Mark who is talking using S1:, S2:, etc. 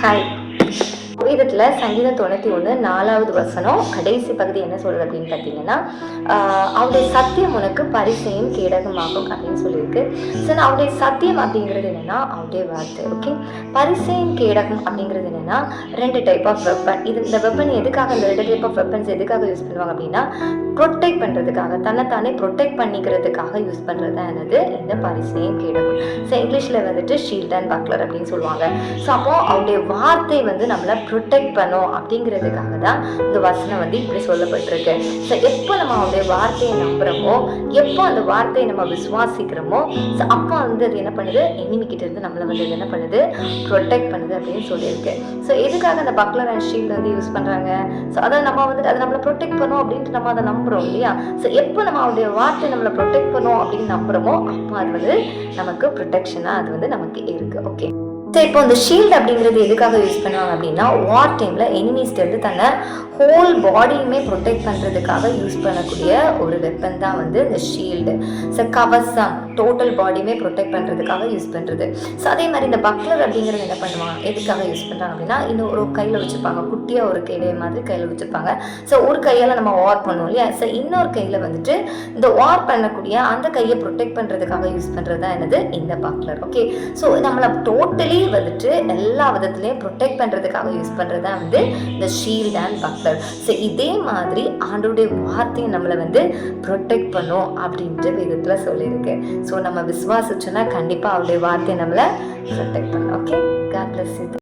S1: はい。வேதத்தில் சங்கீதம் தொண்ணூற்றி ஒன்று நாலாவது வசனம் கடைசி பகுதி என்ன சொல்கிறது அப்படின்னு பார்த்தீங்கன்னா அவருடைய சத்தியம் உனக்கு பரிசையும் கேடகமாகும் அப்படின்னு சொல்லியிருக்கு. ஸோ அவருடைய சத்தியம் அப்படிங்கிறது என்னென்னா அவருடைய வார்த்தை ஓகே பரிசையும் கேடகம் அப்படிங்கிறது என்னென்னா ரெண்டு டைப் ஆஃப் வெப்பன் இது இந்த வெப்பன் எதுக்காக இந்த ரெண்டு டைப் ஆஃப் வெப்பன்ஸ் எதுக்காக யூஸ் பண்ணுவாங்க அப்படின்னா ப்ரொடெக்ட் பண்ணுறதுக்காக தன்னைத்தானே ப்ரொடெக்ட் பண்ணிக்கிறதுக்காக யூஸ் பண்ணுறது தான் என்னது? இந்த பரிசையும் கேடகம். ஸோ இங்கிலீஷில் வந்துட்டு ஷீல்ட் அண்ட் பக்லர் அப்படின்னு சொல்லுவாங்க. ஸோ அப்போ அவருடைய வார்த்தை வந்து நம்மளை ப்ரொடெக்ட் பண்ணும் அப்படிங்கிறதுக்காக தான் இந்த வசனம் வந்து இப்படி சொல்லப்பட்டிருக்கு. ஸோ எப்போ நம்ம அவருடைய வார்த்தையை நம்புகிறோமோ எப்போ அந்த வார்த்தையை நம்ம விசுவாசிக்கிறோமோ ஸோ அப்போ வந்து அது என்ன பண்ணுது? எனிமிக்கிட்ட இருந்து நம்மளை வந்து இது என்ன பண்ணுது? ப்ரொடெக்ட் பண்ணுது அப்படின்னு சொல்லியிருக்கு. ஸோ எதுக்காக அந்த பக்லர் அண்ட் ஷீல்டு வந்து யூஸ் பண்ணுறாங்க ஸோ அதை நம்ம வந்துட்டு அதை நம்மளை ப்ரொடெக்ட் பண்ணும் அப்படின்ட்டு நம்ம அதை நம்புகிறோம் இல்லையா? ஸோ எப்போ நம்ம அவருடைய வார்த்தை நம்மளை ப்ரொடெக்ட் பண்ணும் அப்படின்னு நம்புகிறோமோ அப்போ அது வந்து நமக்கு ப்ரொடெக்ஷனாக அது வந்து நமக்கு இருக்குது ஓகே ஸோ இப்போ இந்த ஷீல்டு அப்படிங்கிறது எதுக்காக யூஸ் பண்ணுவாங்க அப்படின்னா வார் டைமில் எனிமீஸ்லேருந்து தன்னை ஹோல் பாடியுமே ப்ரொடெக்ட் பண்ணுறதுக்காக யூஸ் பண்ணக்கூடிய ஒரு வெப்பன் தான் வந்து இந்த ஷீல்டு ஸோ கவசம் டோட்டல் பாடியுமே ப்ரொடெக்ட் பண்ணுறதுக்காக யூஸ் பண்ணுறது ஸோ அதே மாதிரி இந்த பக்லர் அப்படிங்கிறது என்ன பண்ணுவாங்க? எதுக்காக யூஸ் பண்ணுறாங்க அப்படின்னா இன்னும் ஒரு கையில் வச்சுருப்பாங்க. குட்டியாக ஒரு கையிலே மாதிரி கையில் வச்சுருப்பாங்க. ஸோ ஒரு கையால் நம்ம வார் பண்ணுவோம் இல்லையா? ஸோ இன்னொரு கையில் வந்துட்டு இந்த வார் பண்ணக்கூடிய அந்த கையை ப்ரொடெக்ட் பண்ணுறதுக்காக யூஸ் பண்ணுறது தான் என்னது? இந்த பக்லர் ஓகே ஸோ நம்மளை டோட்டலி வந்துட்டு எல்லா விதத்துலேயும் ப்ரொடெக்ட் பண்ணுறதுக்காக யூஸ் பண்ணுறது தான் வந்து இந்த ஷீல்ட் அண்ட் பக்லர் ஸோ இதே மாதிரி ஆண்டோடைய வார்த்தையை நம்மளை வந்து ப்ரொடெக்ட் பண்ணும் அப்படின்ட்டு விதத்தில் சொல்லியிருக்கு. ஸோ நம்ம விசுவாசிச்சோன்னா கண்டிப்பாக அவளுடைய வார்த்தையை நம்மளை ப்ரொடெக்ட் பண்ணும் ஓகே காட் பிளஸ் இது